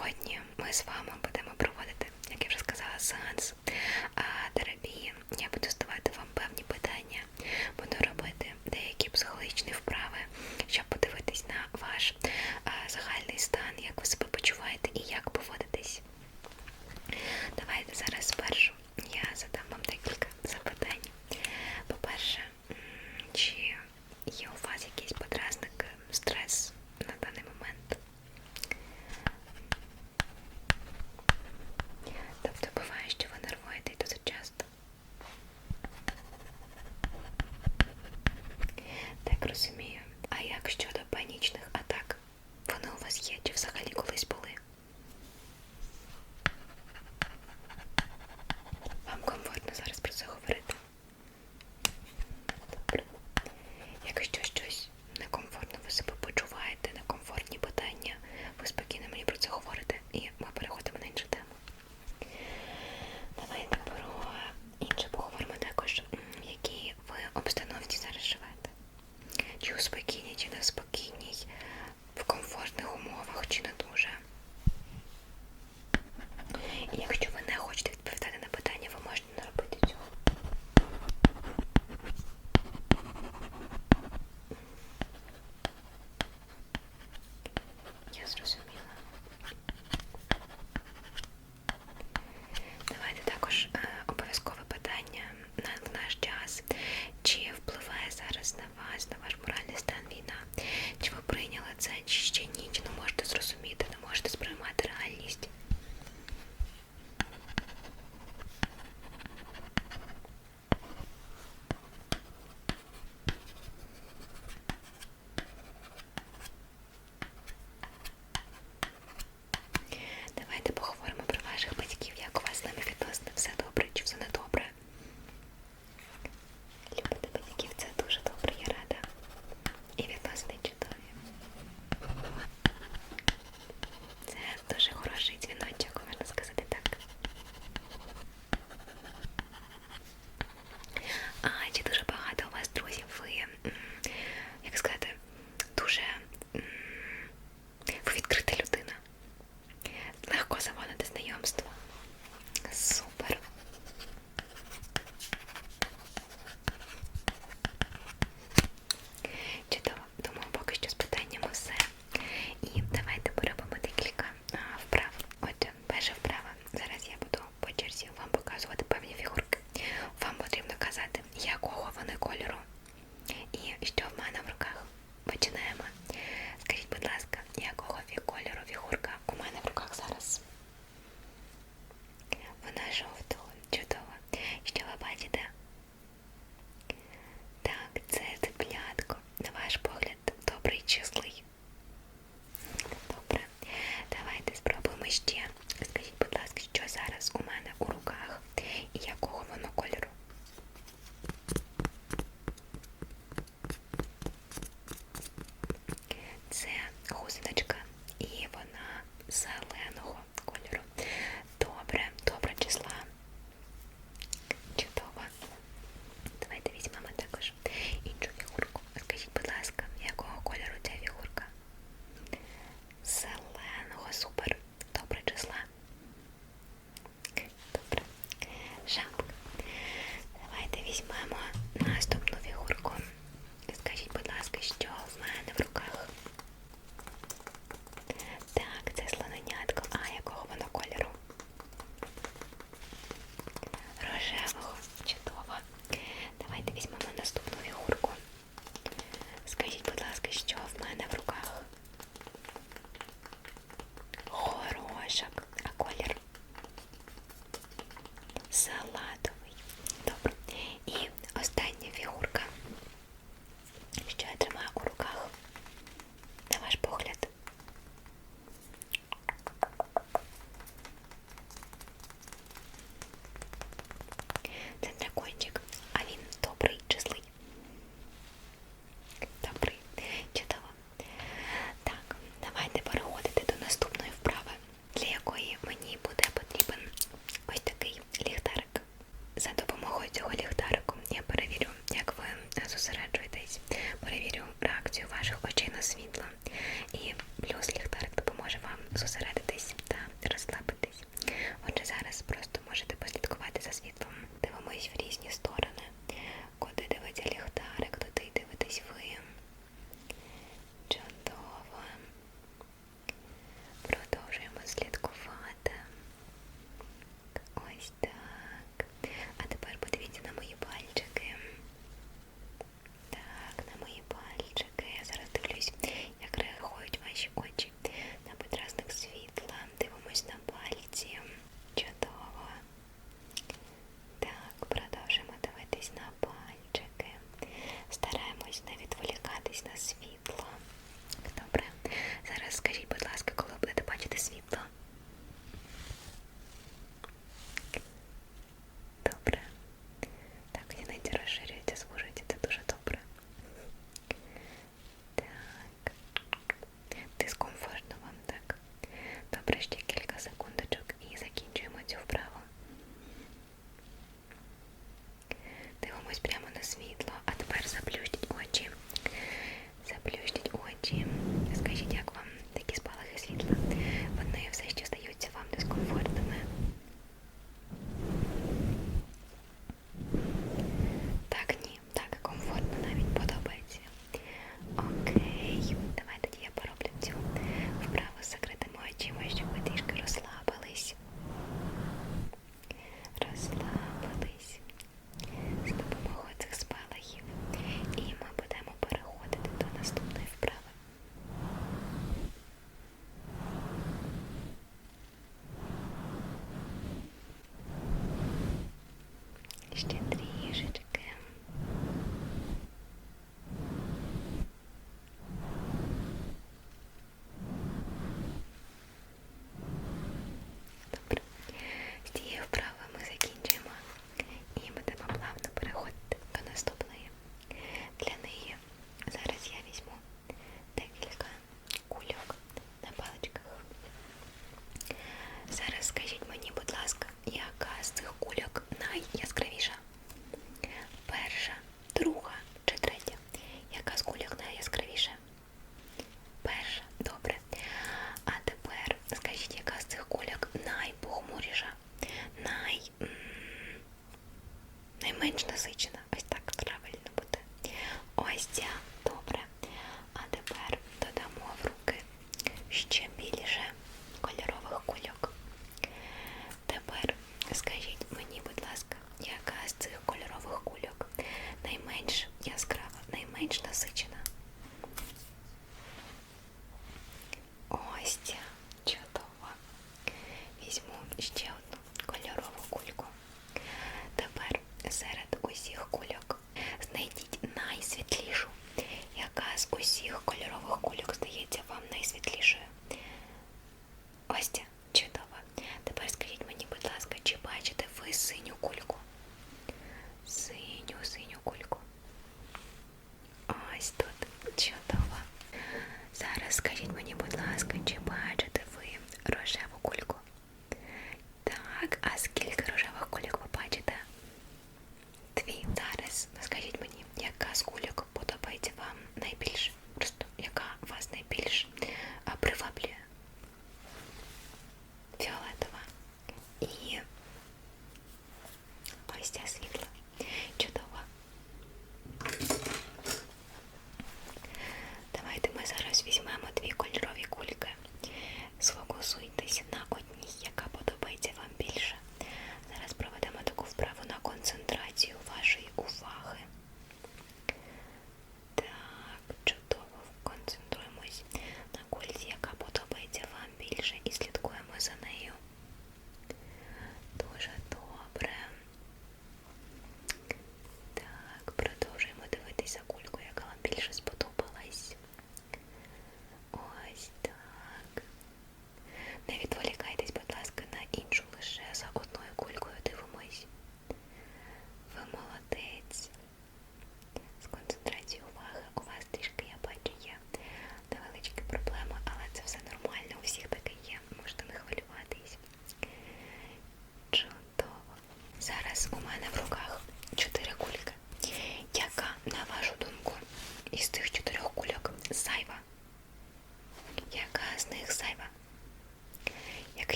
Сьогодні ми з вами будемо проводити, як я вже сказала, сеанс терапії. Я буду здавати вам певні питання, буду робити деякі психологічні вправи, щоб подивитись на ваш загальний стан, як красиві.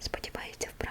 Сподіваюся, вправа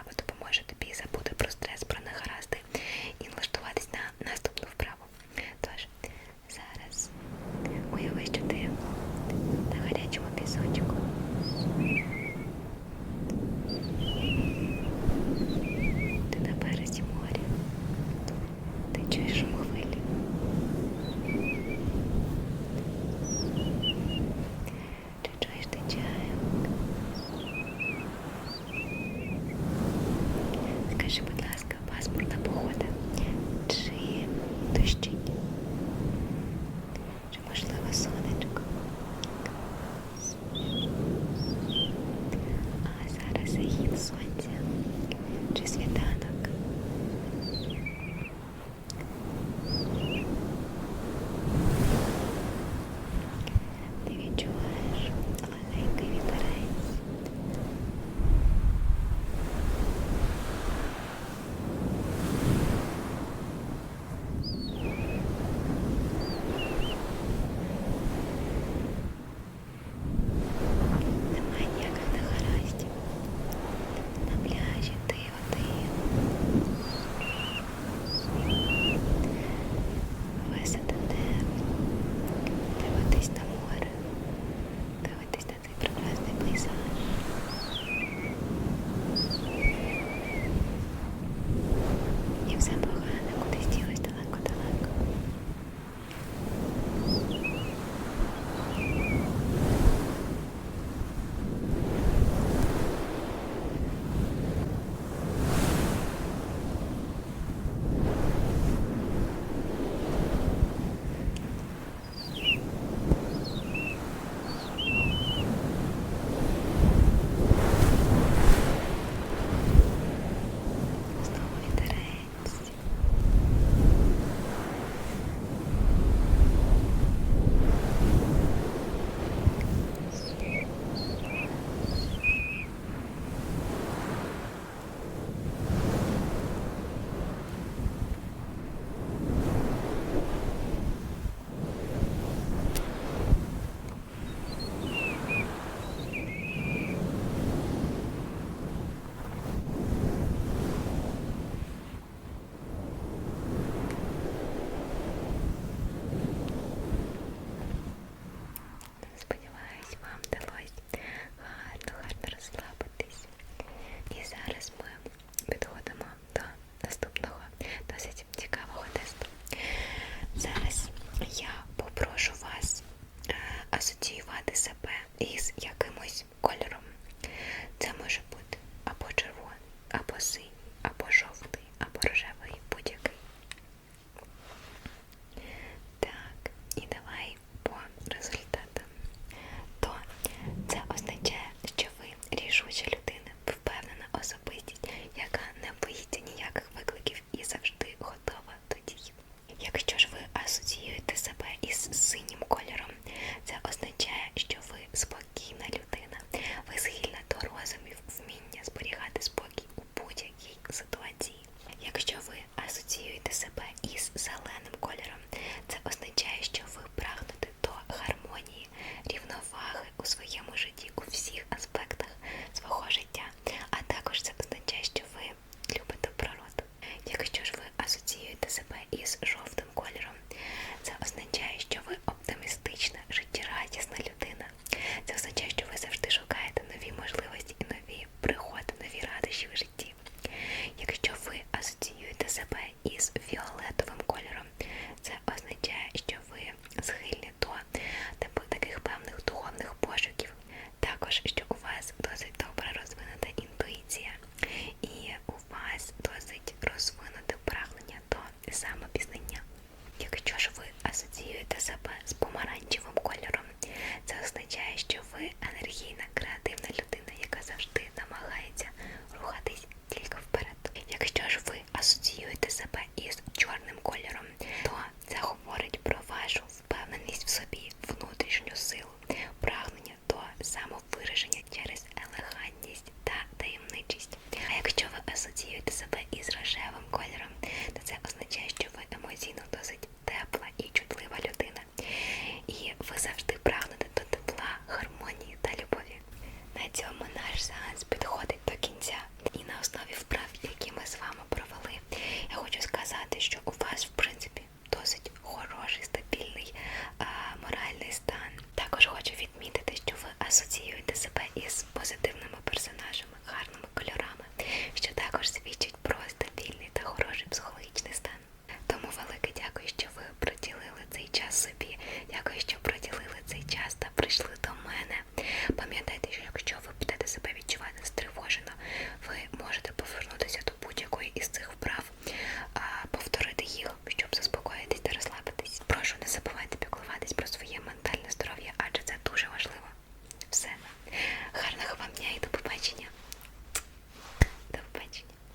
ассоциирует ДЦП и СП.